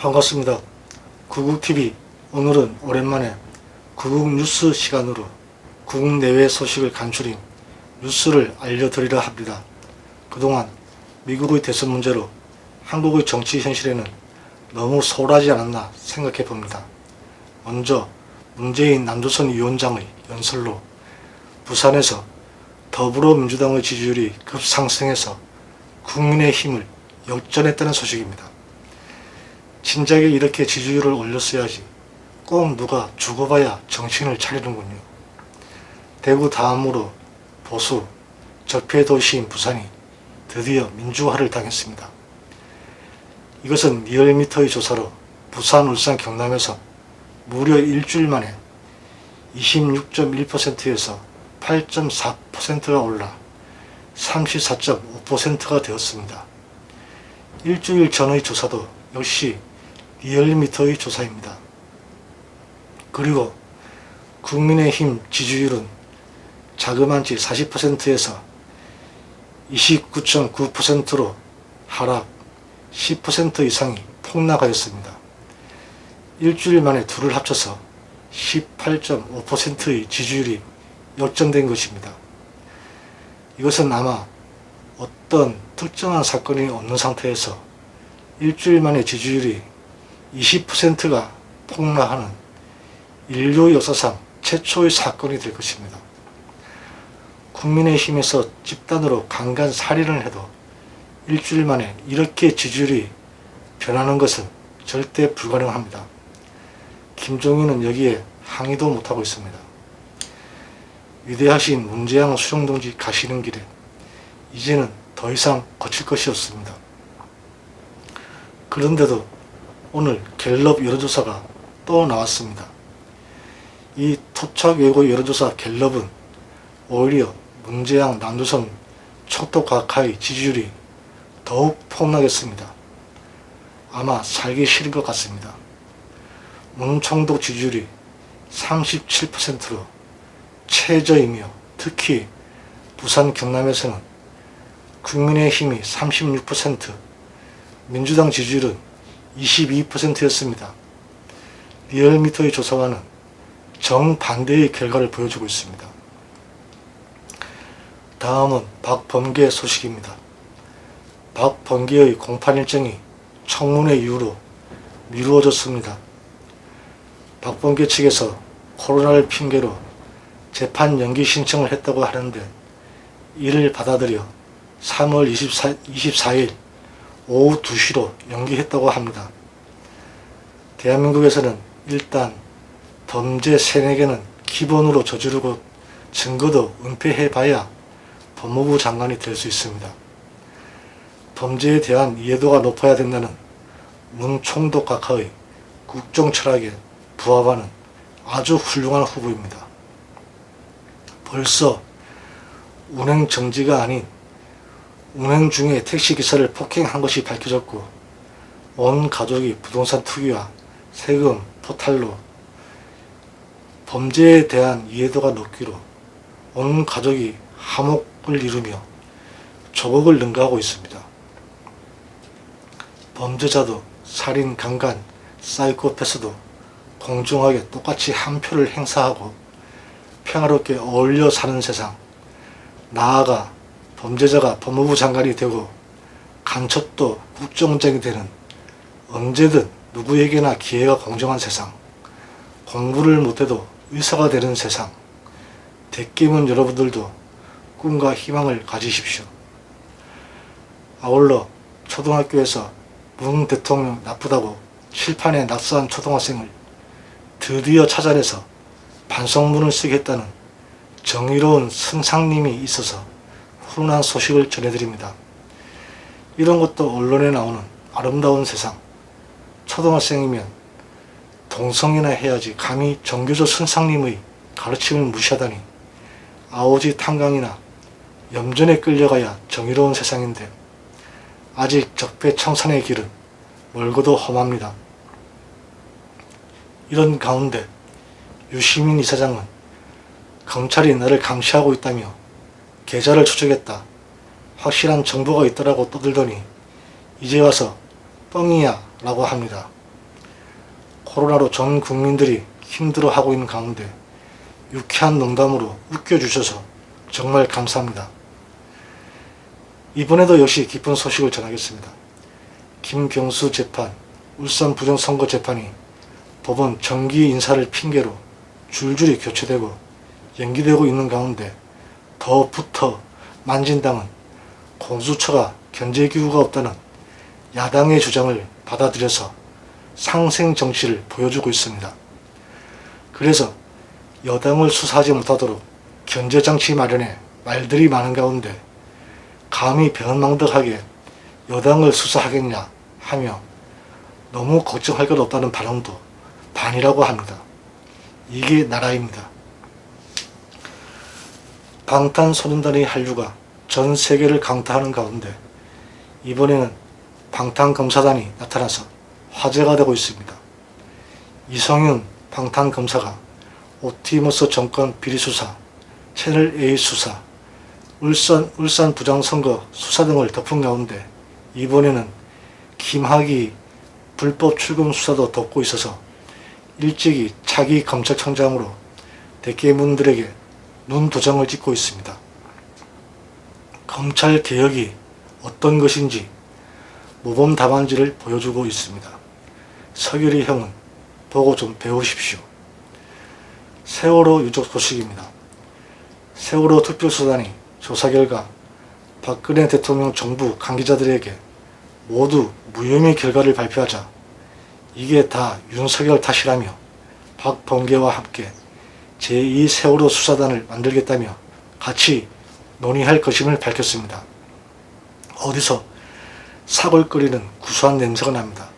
반갑습니다. 구국TV 오늘은 오랜만에 구국 뉴스 시간으로 구국 내외 소식을 간추린 뉴스를 알려드리려 합니다. 그동안 미국의 대선 문제로 한국의 정치 현실에는 너무 소홀하지 않았나 생각해 봅니다. 먼저 문재인 남조선 위원장의 연설로 부산에서 더불어민주당의 지지율이 급상승해서 국민의 힘을 역전했다는 소식입니다. 진작에 이렇게 지지율을 올렸어야지 꼭 누가 죽어봐야 정신을 차리는군요. 대구 다음으로 보수 적폐 도시인 부산이 드디어 민주화를 당했습니다. 이것은 리얼미터의 조사로 부산, 울산, 경남에서 무려 일주일 만에 26.1%에서 8.4%가 올라 34.5%가 되었습니다. 일주일 전의 조사도 역시 리얼미터의 조사입니다. 그리고 국민의힘 지지율은 자그만치 40%에서 29.9%로 하락 10% 이상이 폭락하였습니다. 일주일 만에 둘을 합쳐서 18.5%의 지지율이 역전된 것입니다. 이것은 아마 어떤 특정한 사건이 없는 상태에서 일주일 만에 지지율이 20%가 폭락하는 인류 역사상 최초의 사건이 될 것입니다. 국민의힘에서 집단으로 강간 살인을 해도 일주일 만에 이렇게 지지율이 변하는 것은 절대 불가능합니다. 김종인은 여기에 항의도 못하고 있습니다. 위대하신 문재양 수령동지 가시는 길에 이제는 더 이상 거칠 것이 없습니다. 그런데도 오늘 갤럽 여론조사가 또 나왔습니다. 이 토착 외고 여론조사 갤럽은 오히려 문재양 남조선 척도 각하의 지지율이 더욱 폭락했습니다. 아마 살기 싫은 것 같습니다. 문총독 지지율이 37%로 최저이며 특히 부산 경남에서는 국민의힘이 36%, 민주당 지지율은 22%였습니다. 리얼미터의 조사와는 정반대의 결과를 보여주고 있습니다. 다음은 박범계 소식입니다. 박범계의 공판 일정이 청문회 이후로 미루어졌습니다. 박범계 측에서 코로나를 핑계로 재판 연기 신청을 했다고 하는데 이를 받아들여 3월 24, 24일 오후 2시로 연기했다고 합니다. 대한민국에서는 일단 범죄 세네 개는 기본으로 저지르고 증거도 은폐해봐야 법무부 장관이 될 수 있습니다. 범죄에 대한 이해도가 높아야 된다는 문 총독 각하의 국정 철학에 부합하는 아주 훌륭한 후보입니다. 벌써 운행 정지가 아닌 운행 중에 택시기사를 폭행한 것이 밝혀졌고 온 가족이 부동산 투기와 세금, 포탈로 범죄에 대한 이해도가 높기로 온 가족이 화목을 이루며 조국을 능가하고 있습니다. 범죄자도 살인, 강간, 사이코패스도 공정하게 똑같이 한 표를 행사하고 평화롭게 어울려 사는 세상 나아가 범죄자가 법무부 장관이 되고 간첩도 국정원장이 되는 언제든 누구에게나 기회가 공정한 세상 공부를 못해도 의사가 되는 세상 대깨문 여러분들도 꿈과 희망을 가지십시오. 아울러 초등학교에서 문 대통령 나쁘다고 칠판에 낙서한 초등학생을 드디어 찾아내서 반성문을 쓰겠다는 정의로운 승상님이 있어서 훈훈한 소식을 전해드립니다. 이런 것도 언론에 나오는 아름다운 세상. 초등학생이면 동성이나 해야지 감히 정교조 선상님의 가르침을 무시하다니 아오지 탄강이나 염전에 끌려가야 정의로운 세상인데 아직 적폐청산의 길은 멀고도 험합니다. 이런 가운데 유시민 이사장은 검찰이 나를 감시하고 있다며 계좌를 추적했다. 확실한 정보가 있더라고 떠들더니 이제 와서 뻥이야 라고 합니다. 코로나로 전 국민들이 힘들어하고 있는 가운데 유쾌한 농담으로 웃겨주셔서 정말 감사합니다. 이번에도 역시 기쁜 소식을 전하겠습니다. 김경수 재판, 울산 부정선거 재판이 법원 정기 인사를 핑계로 줄줄이 교체되고 연기되고 있는 가운데 더 붙어 만진당은 공수처가 견제 기구가 없다는 야당의 주장을 받아들여서 상생 정치를 보여주고 있습니다. 그래서 여당을 수사하지 못하도록 견제 장치 마련에 말들이 많은 가운데 감히 변망덕하게 여당을 수사하겠냐 하며 너무 걱정할 것 없다는 발언도 반이라고 합니다. 이게 나라입니다. 방탄소년단의 한류가 전 세계를 강타하는 가운데 이번에는 방탄검사단이 나타나서 화제가 되고 있습니다. 이성윤 방탄검사가 옵티머스 정권 비리수사, 채널A 수사, 울산, 울산 부장선거 수사 등을 덮은 가운데 이번에는 김학이 불법 출금 수사도 덮고 있어서 일찍이 차기 검찰청장으로 대깨문들에게 눈도장을 찍고 있습니다. 검찰 개혁이 어떤 것인지 모범 답안지를 보여주고 있습니다. 서결이 형은 보고 좀 배우십시오. 세월호 유족 소식입니다. 세월호 특별수단이 조사 결과 박근혜 대통령 정부 관계자들에게 모두 무혐의 결과를 발표하자 이게 다 윤석열 탓이라며 박범계와 함께 제2 세월호 수사단을 만들겠다며 같이 논의할 것임을 밝혔습니다. 어디서 사골거리는 구수한 냄새가 납니다.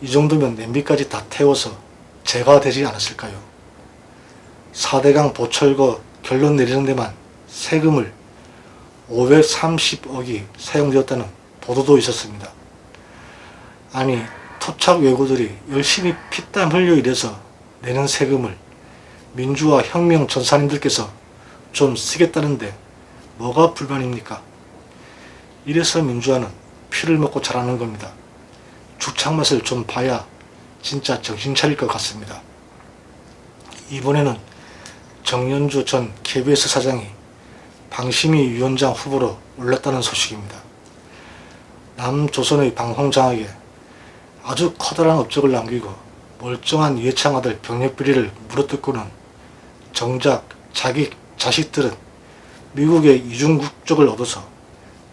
이 정도면 냄비까지 다 태워서 제가 되지 않았을까요? 4대강 보철거 결론 내리는 데만 세금을 530억이 사용되었다는 보도도 있었습니다. 아니 토착 외고들이 열심히 피땀 흘려 일해서 내는 세금을 민주화 혁명 전사님들께서 좀 쓰겠다는데 뭐가 불만입니까? 이래서 민주화는 피를 먹고 자라는 겁니다. 죽창 맛을 좀 봐야 진짜 정신 차릴 것 같습니다. 이번에는 정연주 전 KBS 사장이 방심위 위원장 후보로 올랐다는 소식입니다. 남조선의 방홍장에게 아주 커다란 업적을 남기고 멀쩡한 이해창 아들 병력 비리를 물어뜯고는 정작 자기 자식들은 미국의 이중 국적을 얻어서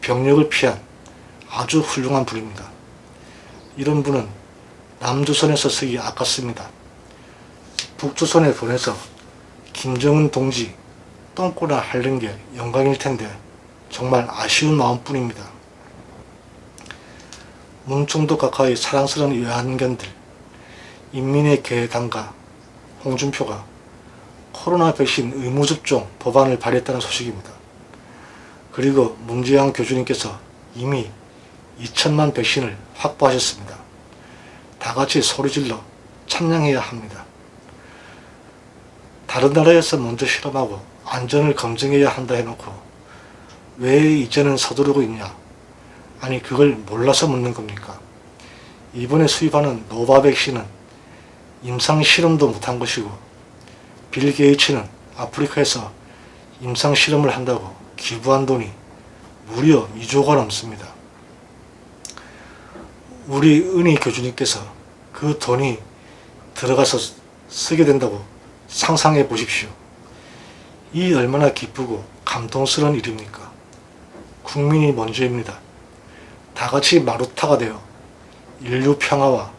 병력을 피한 아주 훌륭한 분입니다. 이런 분은 남조선에서 쓰기 아깝습니다. 북조선에 보내서 김정은 동지 똥꼬나 하는 게 영광일 텐데 정말 아쉬운 마음뿐입니다. 문총도 가까이 사랑스러운 외환견들 인민의 계단가 홍준표가 코로나 백신 의무 접종 법안을 발의했다는 소식입니다. 그리고 문재양 교주님께서 이미 2천만 백신을 확보하셨습니다. 다 같이 소리질러 찬양해야 합니다. 다른 나라에서 먼저 실험하고 안전을 검증해야 한다 해놓고 왜 이제는 서두르고 있냐? 아니 그걸 몰라서 묻는 겁니까? 이번에 수입하는 노바 백신은 임상 실험도 못한 것이고 빌 게이츠는 아프리카에서 임상 실험을 한다고 기부한 돈이 무려 2조가 넘습니다. 우리 은희 교주님께서 그 돈이 들어가서 쓰게 된다고 상상해 보십시오. 이 얼마나 기쁘고 감동스러운 일입니까? 국민이 먼저입니다. 다 같이 마루타가 되어 인류 평화와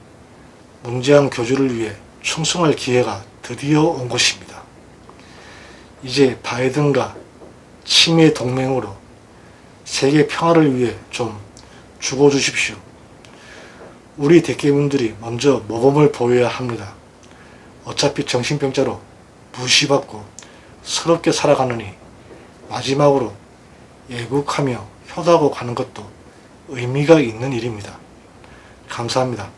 문재양 교주를 위해 충성할 기회가 드디어 온 것입니다. 이제 바이든과 치매 동맹으로 세계 평화를 위해 좀 죽어주십시오. 우리 대개분들이 먼저 모범을 보여야 합니다. 어차피 정신병자로 무시받고 서럽게 살아가느니 마지막으로 애국하며 효도하고 가는 것도 의미가 있는 일입니다. 감사합니다.